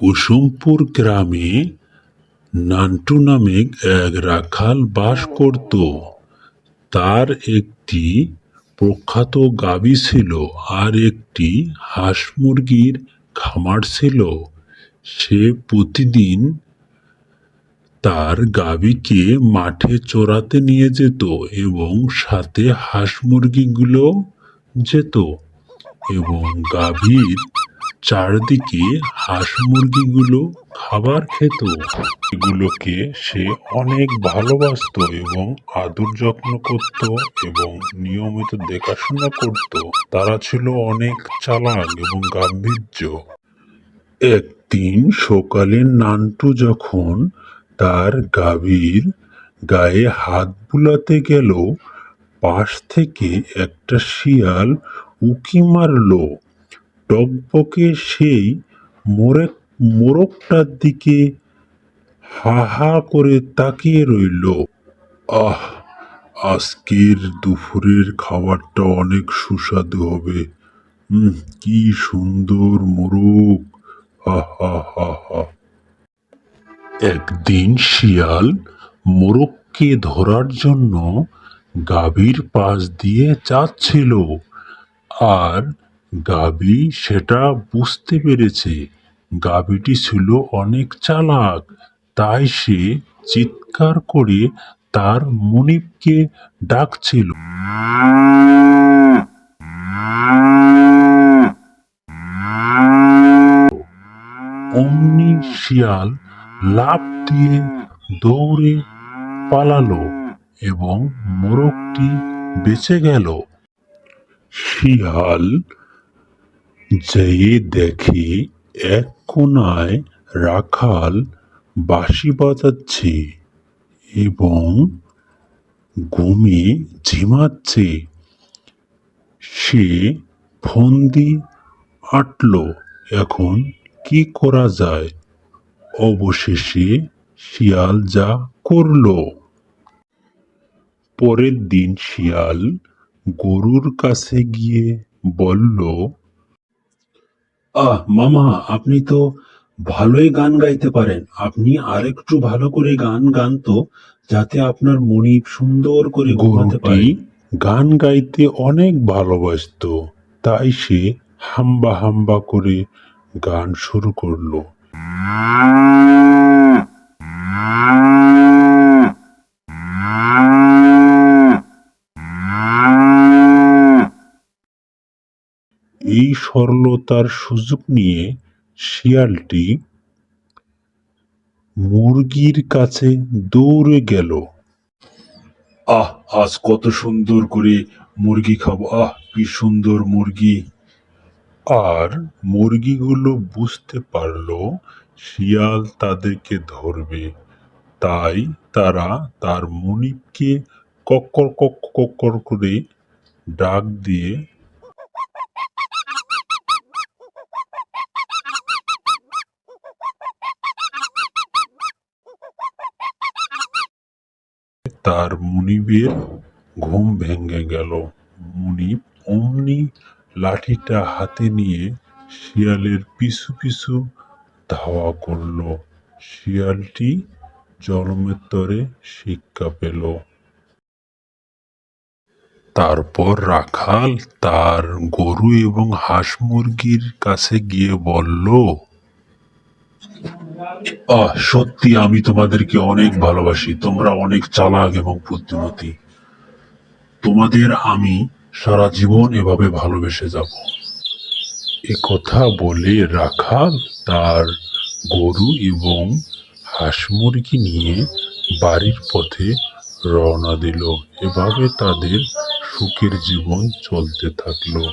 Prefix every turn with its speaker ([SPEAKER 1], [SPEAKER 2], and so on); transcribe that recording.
[SPEAKER 1] কুসুমপুর গ্রামে নান্টু নামে এক রাখাল বাস করত। তার একটি প্রখ্যাত গাবি ছিল আর একটি হাঁস মুরগির খামার ছিল। সে প্রতিদিন তার গাভীকে মাঠে চড়াতে নিয়ে যেত এবং সাথে হাঁস মুরগিগুলো যেত এবং গাভীর চারদিকে হাঁস মুরগিগুলো খাবার খেত। এগুলোকে সে অনেক ভালোবাসতো এবং আদর যত্ন করত এবং নিয়মিত দেখাশোনা করত। তারা ছিল অনেক চালাক এবং গাম্ভীর্য। একদিন সকালে নান্টু যখন তার গাভীর গায়ে হাত বুলাতে গেল, পাশ থেকে একটা শিয়াল উকি মারল। টকবকে সেই মোরগ মোরগটার দিকে হা হা করে তাকিয়ে রইল। আহ, আজকের দুপুরের খাবারটা অনেক সুস্বাদু হবে। কি সুন্দর মোরগ। হা হা হা হা। একদিন শিয়াল মোরগকে ধরার জন্য গাভীর পাশ দিয়ে যাচ্ছিল। আর গাভী সেটা বুঝতে পেরেছে। গাবিটি ছিল অনেক চালাক, তাই সে চিৎকার করে তার মনিবকে ডাকছিল। অমনি শিয়াল লাফ দিয়ে দৌড়ে পালালো এবং মোরগটি বেঁচে গেল। শিয়াল যেয়ে দেখে এক কোনায় রাখাল বাঁশি বাজাচ্ছে এবং ঘুমে ঝিমাচ্ছে। সে ফন্দি আটল, এখন কি করা যায়? অবশেষে শিয়াল যা করল। পরের দিন শিয়াল গরুর কাছে গিয়ে বলল
[SPEAKER 2] আহ মামা আপনি তো ভালোই গান গাইতে পারেন। আপনি আরেকটু ভালো করে গান গান তো যাতে আপনার মনি সুন্দর করে ঘুমাতে পারে।
[SPEAKER 1] গান গাইতে অনেক ভালোবাসত তাই সে হাম্বা হাম্বা করে গান শুরু করল। এই সরলতার সুযোগ নিয়ে শিয়ালটি মুরগির কাছে দৌড়ে গেল।
[SPEAKER 2] আহ, আজ কত সুন্দর করে মুরগি খাব। আহ, কি সুন্দর মুরগি।
[SPEAKER 1] আর মুরগিগুলো বুঝতে পারল শিয়াল তাদেরকে ধরবে। তাই তারা তার মনিবকে কক্কর কক্ক কক্কর করে ডাক দিয়ে তার মুনিবের ঘুম ভেঙে গেল। মুনিব অমনি লাঠিটা হাতে নিয়ে শিয়ালের পিছু পিছু ধাওয়া করল। শিয়ালটি জলমের তরে শিক্ষা পেল। তারপর রাখাল তার গরু এবং হাঁস মুরগির কাছে গিয়ে বলল
[SPEAKER 2] আহ, সত্যি আমি তোমাদেরকে অনেক ভালোবাসি। তোমরা অনেক চালাক এবং বুদ্ধিমতী। তোমাদের আমি সারা জীবন এভাবে ভালোবেসে যাব।
[SPEAKER 1] এ কথা বলে রাখাল তার গরু এবং হাঁস মুরগি নিয়ে বাড়ির পথে রওনা দিল। এভাবে তাদের সুখের জীবন চলতে থাকল।